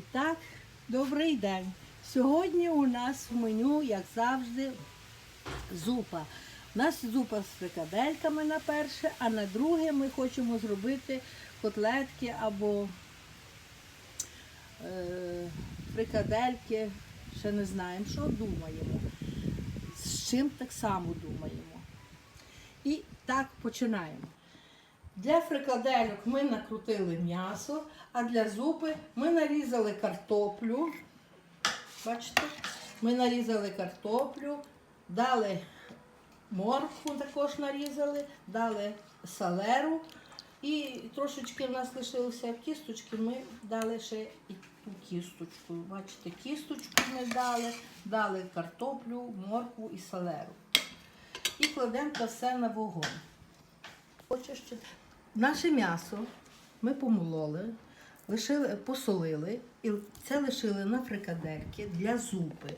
Так, добрий день. Сьогодні у нас в меню, як завжди, зупа. У нас зупа з фрикадельками на перше, а на друге ми хочемо зробити котлетки або е, фрикадельки. Ще не знаємо, що думаємо. З чим так само думаємо. І так починаємо. Для фрикадельок ми накрутили м'ясо, а для зупи ми нарізали картоплю. Бачите? Ми нарізали картоплю, дали моркву також нарізали, дали салеру. І трошечки в нас лишилося кісточки, ми дали ще і ту кісточку. Бачите, кісточку ми дали, дали картоплю, моркву і салеру. І кладемо все на вогонь. Хочеш? Наше м'ясо ми помололи, лишили, посолили і це лишили на фрикадельки для зупи.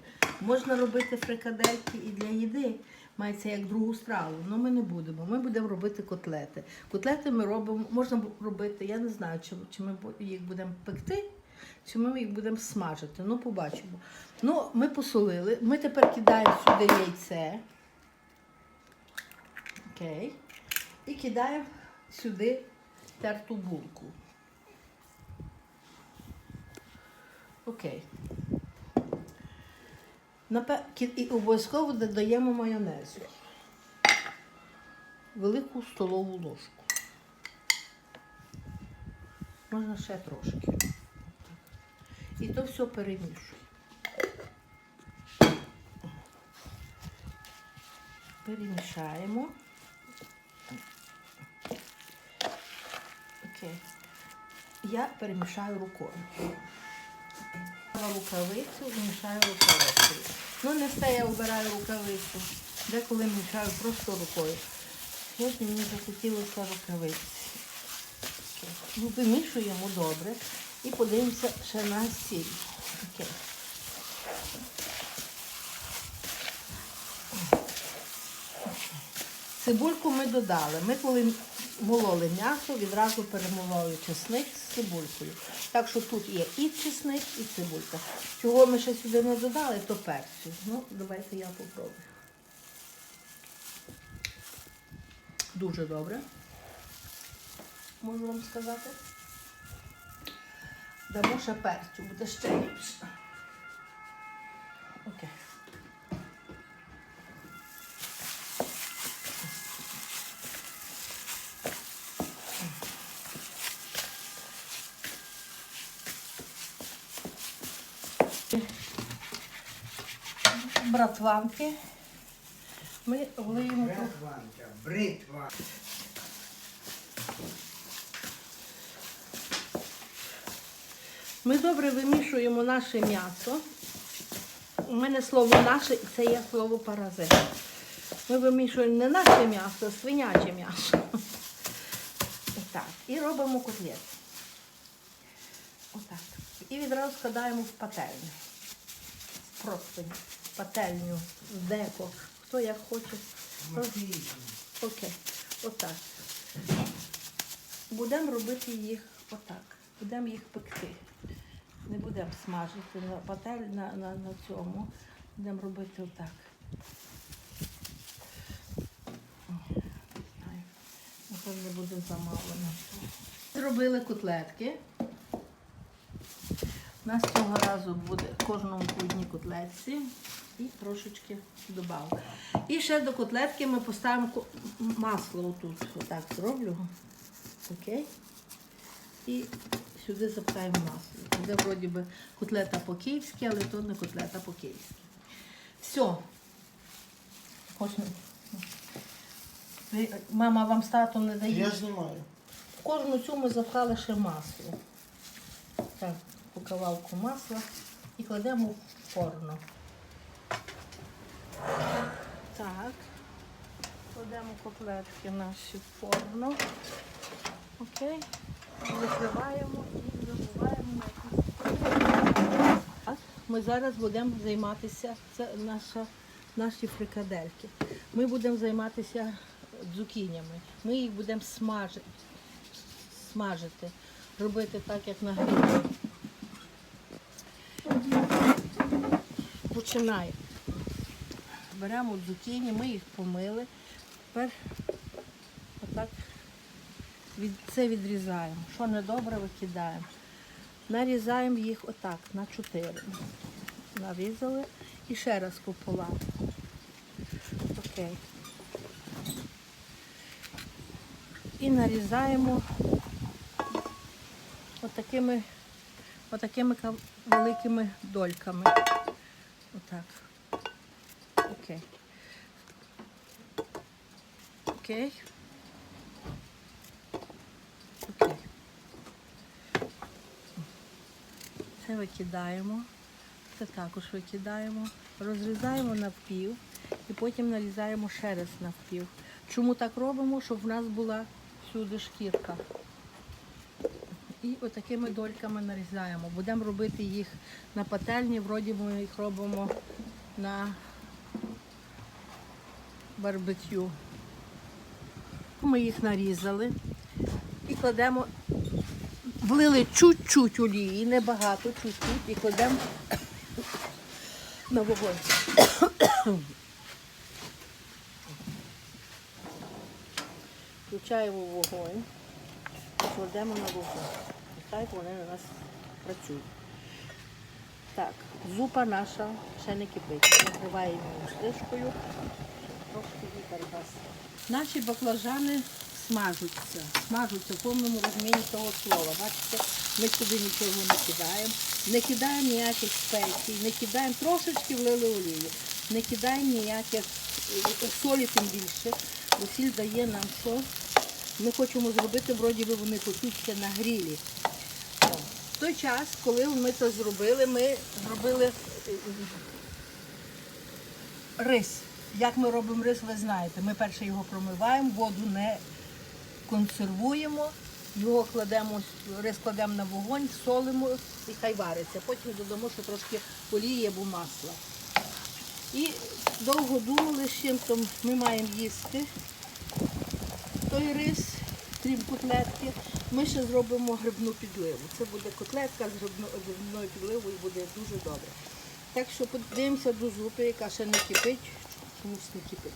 Можна робити фрикадельки і для їди. Мається як другу страву, але ми не будемо. Ми будемо робити котлети. Котлети ми робимо, можна робити, я не знаю, чи, чи ми їх будемо пекти, чи ми їх будемо смажити. Ну, побачимо. Ну, ми посолили. Ми тепер кидаємо сюди яйце. Окей. І кидаємо сюди терту булку. Окей. І обов'язково додаємо майонезу. Велику столову ложку. Можна ще трошки. І то все перемішуємо. Перемішаємо. Я перемішаю рукою. Рукавицю і мішаю рукавицею. Ну, не все я обираю рукавицю. Деколи мішаю просто рукою. Сьогодні мені захотілося рукавиці. Ну, вимішуємо добре і подивимося ще на сіль. Окей. Цибульку ми додали. Ми коли мололи м'ясо, відразу перемололи чесник цибулькою. Так що тут є і чесник, і цибулька. Чого ми ще сюди не додали, то перцю. Ну, давайте я попробую. Дуже добре. Можу вам сказати. Дамо ще перцю, буде ще ліпше. Братванки. Ми влиємо тут Братванка, бритва. Ми добре вимішуємо наше м'ясо. У мене слово наше це є слово паразит. Ми вимішуємо не наше м'ясо, а свиняче м'ясо. Отак. І робимо котлет. Отак. І відразу складаємо в пательню. Просто пательню, в деко. Хто як хоче. Окей. Отак. Будемо робити їх отак. Будемо їх пекти. Не будемо смажити на патель на, на, на цьому. Будемо робити отак. Не буде замалено. Зробили котлетки. У нас цього разу буде кожному по одній котлетці і трошечки додав. І ще до котлетки ми поставимо масло отут. Отак зроблю. Окей. І сюди запхаємо масло. Буде вроді би котлета по-київськи, але то не котлета по-київськи. Все. Кожен. Ви- Мама вам з татом не дає. Я знімаю. В кожну цю ми запхали ще масло. Так, по кавалку масла і кладемо в форму. Так. Кладемо котлетки наші в форму. Окей. Закриваємо і забуваємо на якусь. Так, Ми зараз будемо займатися, це наша, наші фрикадельки. Ми будемо займатися дзукінями. Ми їх будемо смажити смажити, робити так, як на грилі. починаємо. Беремо цукіні, ми їх помили. Тепер отак від, це відрізаємо. Що недобре, викидаємо. Нарізаємо їх отак на 4. Нарізали і ще раз пополам. Окей. І нарізаємо отакими, отакими великими дольками. Отак. Окей. Окей. Окей. Це викидаємо. Це також викидаємо. Розрізаємо навпів і потім нарізаємо ще раз навпів. Чому так робимо? Щоб в нас була всюди шкірка. І отакими дольками нарізаємо. Будемо робити їх на пательні, вроді ми їх робимо на барбекю. Ми їх нарізали і кладемо, влили чуть-чуть олії, небагато, чуть-чуть, і кладемо на вогонь. Включаємо вогонь, кладемо на вогонь. Нехай вони на нас працюють. Так, зупа наша ще не кипить. Накриваємо її. Трошки вітер дасть. Наші баклажани смажуться. Смажуться в повному розумінні того слова. Бачите, ми сюди нічого не кидаємо. Не кидаємо ніяких спецій, не кидаємо трошечки влили олії. Не кидаємо ніяких е, солі тим більше. Бо дає нам що? Ми хочемо зробити, вроді би вони печуться на грілі. В той час, коли ми це зробили, ми зробили е, рис. Як ми робимо рис, ви знаєте. Ми перше його промиваємо, воду не консервуємо, його кладемо, рис кладемо на вогонь, солимо і хай вариться. Потім додамо ще трошки олії або масла. І довго думали, з чим то ми маємо їсти той рис, крім котлетки. Ми ще зробимо грибну підливу. Це буде котлетка з грибною підливою, буде дуже добре. Так що подивимося до зупи, яка ще не кипить, чомусь не кипить.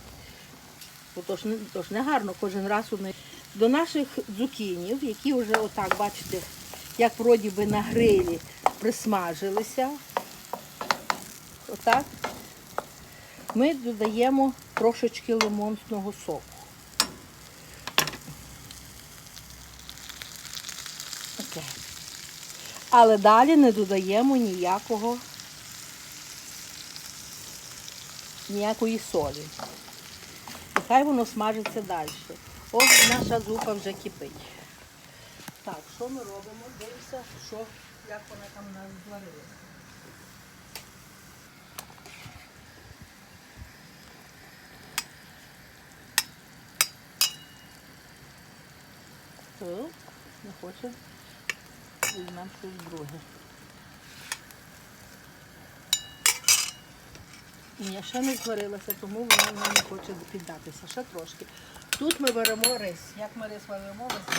Бо то ж не, гарно кожен раз у неї. До наших дзукінів, які вже отак, бачите, як вроді би на грилі присмажилися. Отак. Ми додаємо трошечки лимонного соку. Окей. Але далі не додаємо ніякого, ніякої солі. І хай воно смажиться далі. Ось наша зупа вже кипить. Так, що ми робимо? Дивимося, що, як вона там у нас зварилася. Не хоче. Візьмемо щось друге. Ні, ще не зварилася, тому вона нам не хоче піддатися. Ще трошки. Тут ми беремо рис. Як ми рис варимо, ви.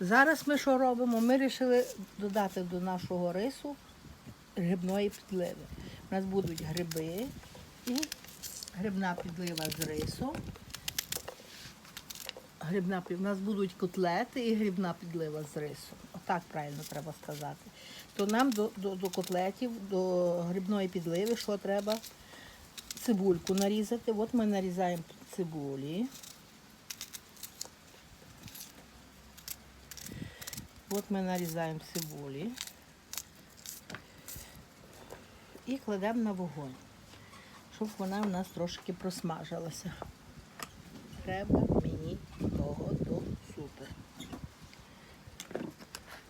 Зараз ми що робимо? Ми вирішили додати до нашого рису грибної підливи. У нас будуть гриби і грибна підлива з рисом. Грибна у нас будуть котлети і грибна підлива з рисом. Отак правильно треба сказати. То нам до, до, до котлетів, до грибної підливи, що треба? Цибульку нарізати. От ми нарізаємо цибулі. От ми нарізаємо цибулі і кладемо на вогонь, щоб вона в нас трошки просмажилася. Треба мені того до супер.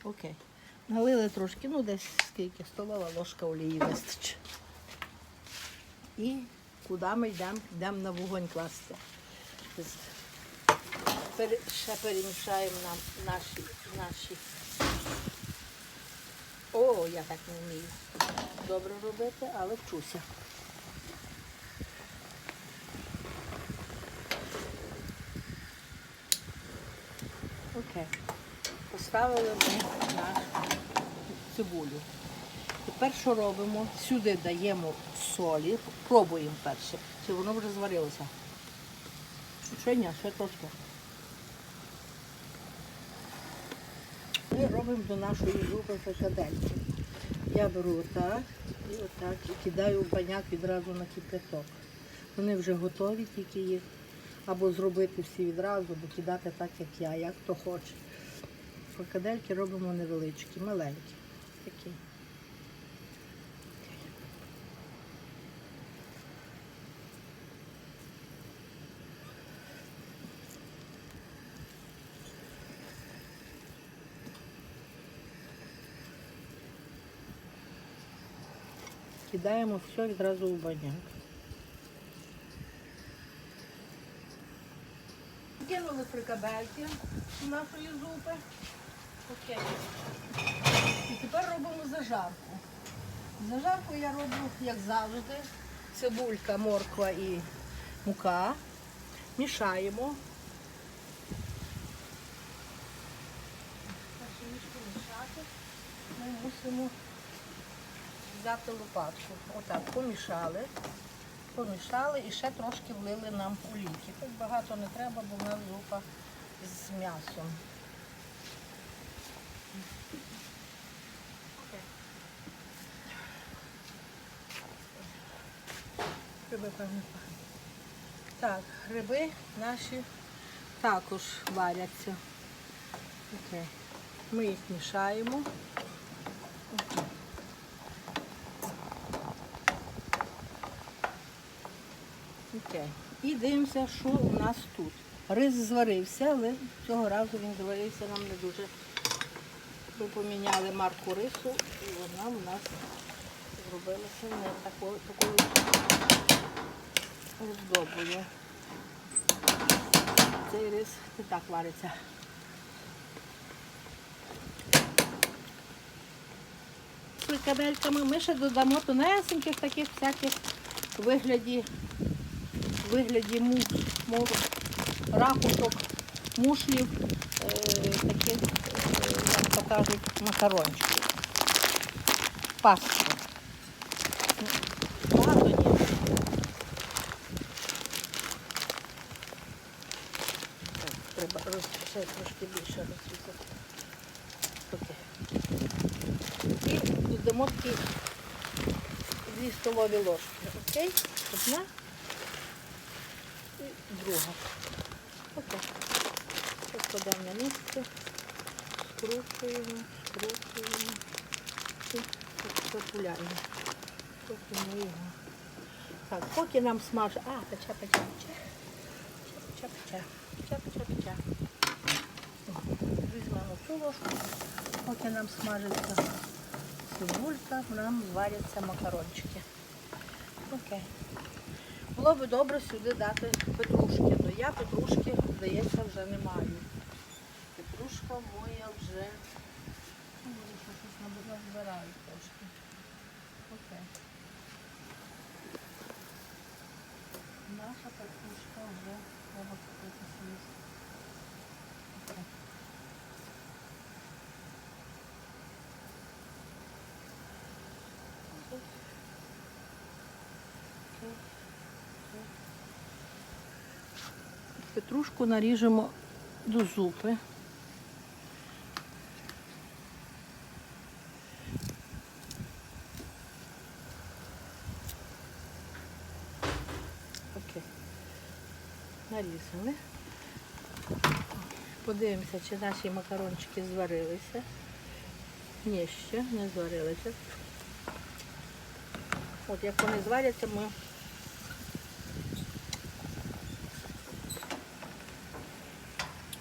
Окей. Налили трошки, ну десь скільки, столова ложка олії вистачить. І куди ми йдемо? Йдемо на вогонь класти. Ще перемішаємо нам наші, наші. О, я так не вмію добре робити, але вчуся. Окей. Поставили нашу цибулю. Тепер що робимо? Сюди даємо солі, пробуємо перше, чи воно вже зварилося. Ще ні, ще трошки. Ми робимо до нашої зупи фрикадельки. Я беру отак і отак і кидаю в баняк відразу на кипяток. Вони вже готові, тільки їх або зробити всі відразу, або кидати так, як я, як хто хоче. Фрикадельки робимо невеличкі, маленькі. Такі. Кидаємо все відразу в баняк. Кинули фрикадельки нашої зупи. Окей. І тепер робимо зажарку. Зажарку я роблю, як завжди, цибулька, морква і мука. Мішаємо. Перше ніжку мішати. Ми мусимо взяти лопатку. Отак, помішали. Помішали і ще трошки влили нам олійки. Тут багато не треба, бо в нас зупа з м'ясом. Гриби певно. Так, гриби наші також варяться. Окей. Ми їх мішаємо. Окей. Окей. І дивимося, що у нас тут. Рис зварився, але цього разу він зварився нам не дуже. Ми поміняли марку рису, і вона у нас зробилася не такою, такою оздобою. Цей рис не так вариться. Фрикадельками ми ще додамо тонесеньких таких всяких вигляді вигляді муш, муш, ракушок, мушлів, е, таких, як то кажуть, макарончиків. Пасту. Багато ні. Так, Треба ще трошки більше. Окей. І додамо такі дві столові ложки. Окей? Одна і друга. Отак. Покладемо на місце, скручуємо, скручуємо і запуляємо. Поки ми його. Так, поки нам смажить. А, пече, пече, пече. Пече, пече, пече. Візьмемо цю поки нам смажиться цибулька, нам зваряться макарончики. Окей. Було би добре сюди дати петрушки, але я петрушки, здається, вже не маю. Петрушка моя вже ну, може, що щось наб- назбираю трошки. Окей. Наша петрушка вже треба купити собі. Окей. Окей. Окей. Петрушку наріжемо до зупи. Окей. Нарізали. Подивимося, чи наші макарончики зварилися. Ні, ще не зварилися. От як вони зваряться, ми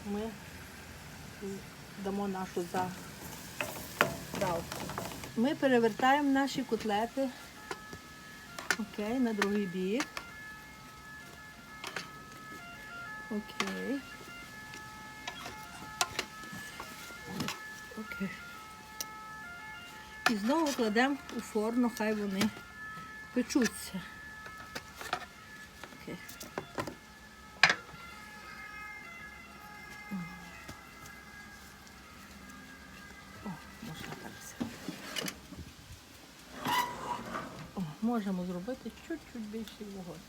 ми дамо нашу задалку. Ми перевертаємо наші котлети окей, на другий бік. Окей. Окей. І знову кладемо у форму, хай вони печуться. Окей. О, можна так все. можемо зробити чуть-чуть більший вогонь.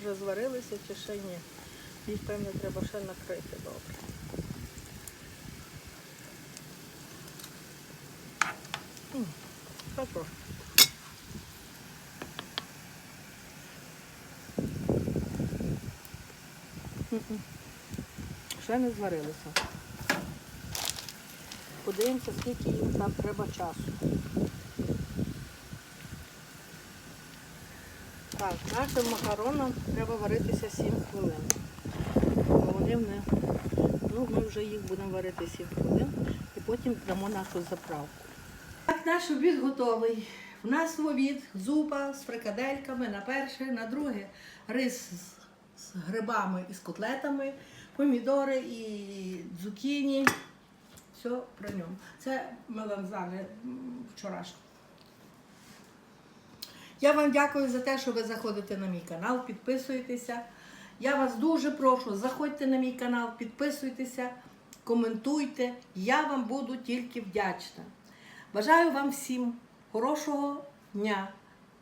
Вже зварилися чи ще ні? Їх, певно, треба ще накрити добре. Хорошо. Ще не зварилися. Подивимося, скільки їм там треба часу. Так, нашим макаронам треба варитися 7 хвилин. Бо Ну, ми вже їх будемо варити 7 хвилин і потім дамо нашу заправку. Так, наш обід готовий. У нас в обід зупа з фрикадельками на перше, на друге рис з, грибами і з котлетами, помідори і цукіні. Все при ньому. Це ми вам знали м, вчорашнє. Я вам дякую за те, що ви заходите на мій канал, підписуєтеся. Я вас дуже прошу, заходьте на мій канал, підписуйтеся, коментуйте. Я вам буду тільки вдячна. Бажаю вам всім хорошого дня,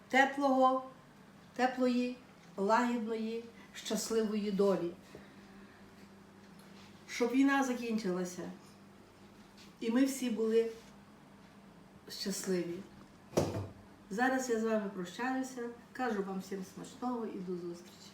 теплого, теплої, лагідної, щасливої долі. Щоб війна закінчилася. І ми всі були щасливі. Зараз я з вами прощаюся. Кажу вам всім смачного і до зустрічі.